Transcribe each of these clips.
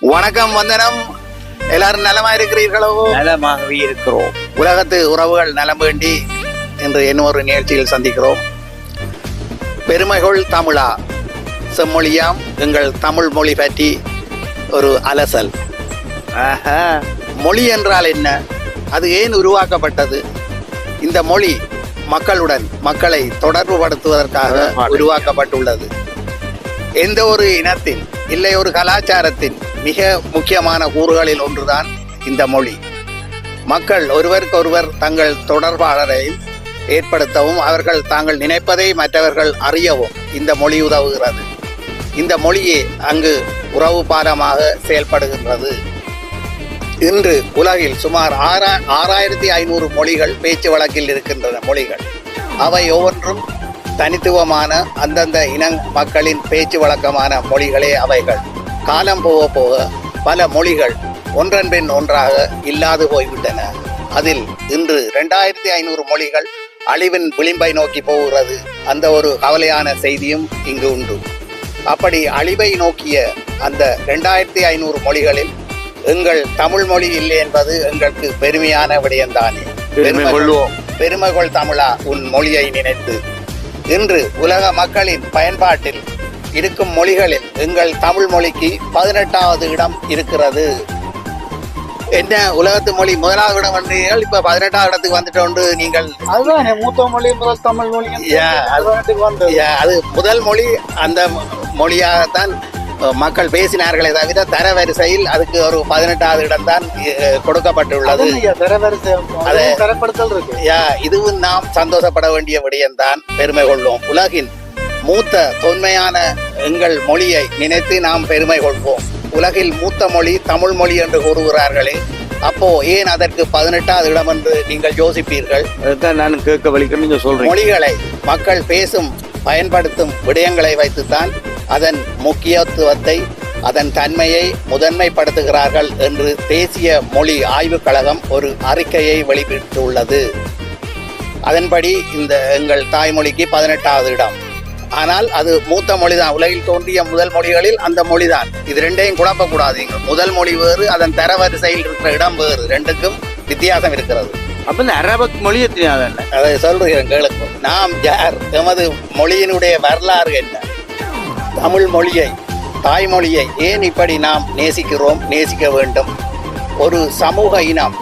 வணக்கம் வந்தனம். எல்லாரும் நலமா இருக்கிறீர்களோ? நலமாகவே இருக்கிறோம். உலகத்து உறவுகள் நலம் வேண்டி இன்று இன்னொரு நிகழ்ச்சியில் சந்திக்கிறோம். பெருமைகள் தமிழா. செம்மொழியாம் எங்கள் தமிழ் மொழி பற்றி ஒரு அலசல். ஆஹா. மொழி என்றால் என்ன? அது ஏன் உருவாக்கப்பட்டது? இந்த மொழி மக்களுடன் மக்களை தொடர்புபடுத்துவதற்காக தொடர்பாடு. உருவாக்கப்பட்டுள்ளது. எந்த ஒரு இனத்தின் இல்லை ஒரு கலாச்சாரத்தின் மிக முக்கியமான கூறுகளில் ஒன்றுதான் இந்த மொழி. மக்கள் ஒருவருக்கொருவர் தங்கள் தொடர்பாளரை ஏற்படுத்தவும் அவர்கள் தாங்கள் நினைப்பதை மற்றவர்கள் அறியவும் இந்த மொழி உதவுகிறது. இந்த மொழியே அங்கு உறவு பாலமாக செயல்படுகின்றது. இன்று உலகில் சுமார் ஆறா ஆறாயிரத்தி ஐநூறு மொழிகள் பேச்சு வழக்கில் இருக்கின்றன மொழிகள். அவை ஒவ்வொன்றும் தனித்துவமான அந்தந்த இன மக்களின் பேச்சு வழக்கமான மொழிகளே அவைகள். காலம் போக போக பல மொழிகள் ஒன்றன் பின் ஒன்றாக இல்லாது போய்விட்டன. அதில் இன்று ரெண்டாயிரத்தி ஐநூறு மொழிகள் அழிவின் விளிம்பை நோக்கி போகிறது. அந்த ஒரு கவலையான செய்தியும் இங்கு உண்டு. அப்படி அழிவை நோக்கிய அந்த ரெண்டாயிரத்தி ஐநூறு மொழிகளில் எங்கள் தமிழ் மொழி இல்லை என்பது எங்களுக்கு பெருமையான விடயம்தானே. பெருமை கொள்வோம். பெருமை கொள் தமிழா உன் மொழியை நினைத்து. இன்று உலக மக்களின் பயன்பாட்டில் இருக்கும் மொழிகளில் எங்கள் தமிழ் மொழிக்கு பதினெட்டாவது இடம் இருக்கிறது. என்ன உலகத்து மொழி முதலாவது இடம் வந்தீர்கள் இப்ப பதினெட்டாவது இடத்துக்கு வந்துட்டு நீங்கள்? அதுதானே மூத்த மொழி முதல் தமிழ் மொழி அது- முதல் மொழி அந்த மொழியாகத்தான் மக்கள் பேசினார்களே. தவிர தரவரிசையில் அதுக்கு ஒரு பதினெட்டாவது இடம்தான் அஹ், கொடுக்கப்பட்டுள்ளது. தரவரிசை அது- தரப்படுத்தல் இருக்கு. யா இதுவும் நாம் சந்தோஷப்பட வேண்டிய விடயம்தான். பெருமை கொள்வோம். உலகின் மூத்த தொன்மையான எங்கள் மொழியை நினைத்து நாம் பெருமை கொள்வோம். உலகில் மூத்த மொழி தமிழ் மொழி என்று கூறுகிறார்களே அப்போ ஏன் அதற்கு பதினெட்டாவது இடம் என்று நீங்கள் யோசிப்பீர்கள்? நான் கேட்க வலிக்கிறேன் நீங்க சொல்றீங்க. மொழிகளை மக்கள் பேசும் பயன்படுத்தும் விடயங்களை வைத்துத்தான் அதன் முக்கியத்துவத்தை அதன் தன்மையை முதன்மைப்படுத்துகிறார்கள் என்று தேசிய மொழி ஆய்வுக் கழகம் ஒரு அறிக்கையை வெளியிட்டுள்ளது. அதன்படி இந்த எங்கள் தாய்மொழிக்கு பதினெட்டாவது இடம். ஆனால் அது மூத்த மொழிதான். உலகில் தோன்றிய முதல் மொழிகளில் அந்த மொழிதான். இது ரெண்டையும் குழப்பக்கூடாதீங்க. முதல் மொழி வேறு அதன் தரவரிசையில் இருக்கிற இடம் வேறு. ரெண்டுக்கும் வித்தியாசம் இருக்கிறது. அப்ப இந்த அரபக் மொழி எத்தனையாவது? அதை சொல்றேன் கேளுங்க. நாம் யார்? எமது மொழியினுடைய வரலாறு என்ன? தமிழ் மொழியை தாய்மொழியை ஏன் இப்படி நாம் நேசிக்கிறோம் நேசிக்க வேண்டும்? ஒரு சமூக இனம்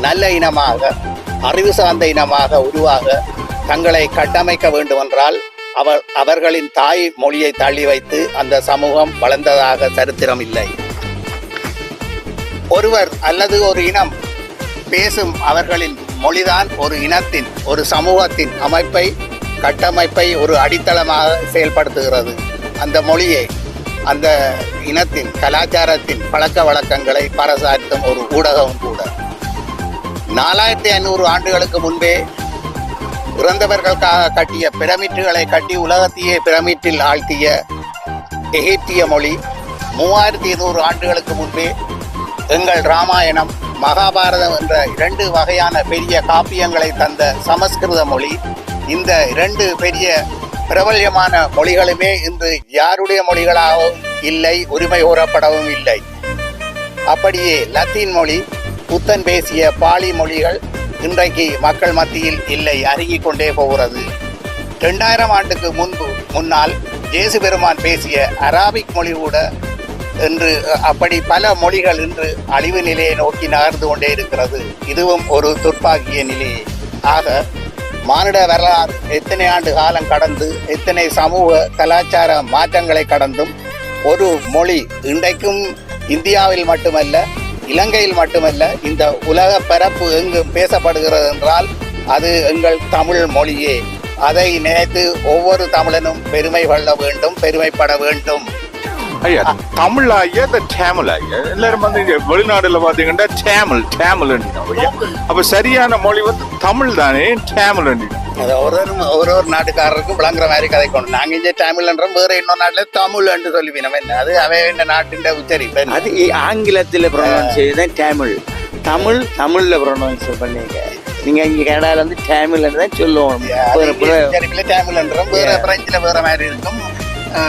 நல்ல இனமாக அறிவு சார்ந்த இனமாக உருவாக தங்களை கட்டமைக்க வேண்டுமென்றால் அவர் அவர்களின் தாய் மொழியை தள்ளி வைத்து அந்த சமூகம் வளர்ந்ததாக சரித்திரம் இல்லை. ஒருவர் அல்லது ஒரு இனம் பேசும் அவர்களின் மொழிதான் ஒரு இனத்தின் ஒரு சமூகத்தின் அமைப்பை கட்டமைப்பை ஒரு அடித்தளமாக செயல்படுத்துகிறது. அந்த மொழியை அந்த இனத்தின் கலாச்சாரத்தின் பழக்க வழக்கங்களை பறைசாற்றும் ஒரு ஊடகம் கூட. நாலாயிரத்தி ஐநூறு ஆண்டுகளுக்கு முன்பே இறந்தவர்களுக்காக கட்டிய பிரமிட்டுகளை கட்டி உலகத்தையே பிரமிட்டில் ஆழ்த்திய எகிப்திய மொழி மூவாயிரத்தி இருநூறு ஆண்டுகளுக்கு முன்பே எங்கள் ராமாயணம் மகாபாரதம் என்ற இரண்டு வகையான பெரிய காப்பியங்களை தந்த சமஸ்கிருத மொழி இந்த இரண்டு பெரிய பிரபல்யமான மொழிகளுமே இன்று யாருடைய மொழிகளாகவும் இல்லை உரிமை கோரப்படவும் இல்லை. அப்படியே லத்தீன் மொழி புத்தன் பேசிய பாலி மொழிகள் இன்றைக்கு மக்கள் மத்தியில் இல்லை அருகிக் கொண்டே போகிறது. ரெண்டாயிரம் ஆண்டுக்கு முன்பு முன்னால் இயேசு பெருமான் பேசிய அராபிக் மொழி கூட என்று அப்படி பல மொழிகள் இன்று அழிவு நிலையை நோக்கி நகர்ந்து கொண்டே இருக்கிறது. இதுவும் ஒரு துர்ப்பாக்கிய நிலையே. ஆக மானிட வரலாறு எத்தனை ஆண்டு காலம் கடந்து எத்தனை சமூக கலாச்சார மாற்றங்களை கடந்தும் ஒரு மொழி இன்றைக்கும் இந்தியாவில் மட்டுமல்ல இலங்கையில் மட்டுமல்ல இந்த உலக பரப்பு எங்கும் பேசப்படுகிறது என்றால் அது எங்கள் தமிழ் மொழியே. அதை நினைத்து ஒவ்வொரு தமிழனும் பெருமை கொள்ள வேண்டும் பெருமைப்பட வேண்டும். ஐயா தமிழ் ஐயா இந்த டேமிள் ஐயா எல்லாரும் வந்து இங்க வெளிநாடுல பாத்தீங்கன்னா டேமிள் டேமிள் ஐயா. அப்ப சரியான மொழி வந்து தமிழ் தானே டேமிள் அது ஒரு ஒரு ஒரு நாட்டுக்காரருக்கும் விளங்குற மாதிரி கதை கொண்டு. நாங்க இங்க தமிழ்ன்றோம் வேற இன்னொரு நாட்டுல தமிழ் என்று சொல்லுவீங்க என்ன அது அவை இந்த நாட்டின் உச்சரிப்பு? அது ஆங்கிலத்துல ப்ரொனவுன்ஸ் செய்யுதான் தமிழ் தமிழ் தமிழ்ல ப்ரொனவுன்ஸ் பண்ணீங்க நீங்க இங்க கனடால வந்து தமிழ்ல தான் சொல்லுவோம். வேற. பிரெஞ்சுல வேற மாதிரி இருக்கும்.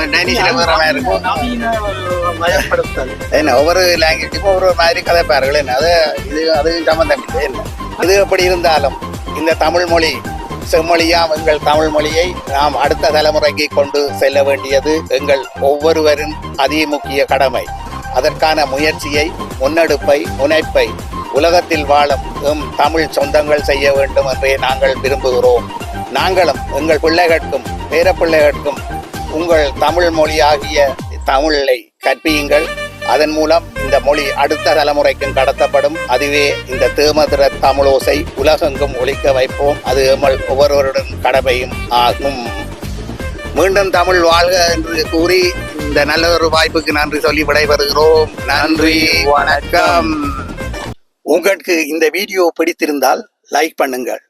டெனிஷில் வேற மாதிரி இருக்கும் என்ன ஒவ்வொரு லாங்குவேஜுக்கும் ஒவ்வொரு மாதிரி கதைப்பார்கள் என்ன அது இது அது சம்மந்தம் இல்லை என்ன இது எப்படி இருந்தாலும் இந்த தமிழ் மொழி செம்மொழியாம் எங்கள் தமிழ் மொழியை நாம் அடுத்த தலைமுறைக்கு கொண்டு செல்ல வேண்டியது எங்கள் ஒவ்வொருவரின் அதிமுக்கிய கடமை அதற்கான முயற்சியை முன்னெடுப்பை முனைப்பை உலகத்தில் வாழும் எம் தமிழ் சொந்தங்கள் செய்ய வேண்டும் என்றே நாங்கள் விரும்புகிறோம் நாங்களும் எங்கள் பிள்ளைகளுக்கும் பேரப்பிள்ளைகளுக்கும் உங்கள் தமிழ் மொழியாகிய தமிழை கற்பியுங்கள். அதன் மூலம் இந்த மொழி அடுத்த தலைமுறைக்கும் கடத்தப்படும். அதுவே இந்த தேமதுர தமிழோசை உலகெங்கும் ஒழிக்க வைப்போம். அது எமல் ஒவ்வொருவருடன் கடமையும் ஆகும். மீண்டும் தமிழ் வாழ்க என்று கூறி இந்த நல்ல ஒரு வாய்ப்புக்கு நன்றி சொல்லி விடைபெறுகிறோம். நன்றி வணக்கம். உங்களுக்கு இந்த வீடியோ பிடித்திருந்தால் லைக் பண்ணுங்கள்.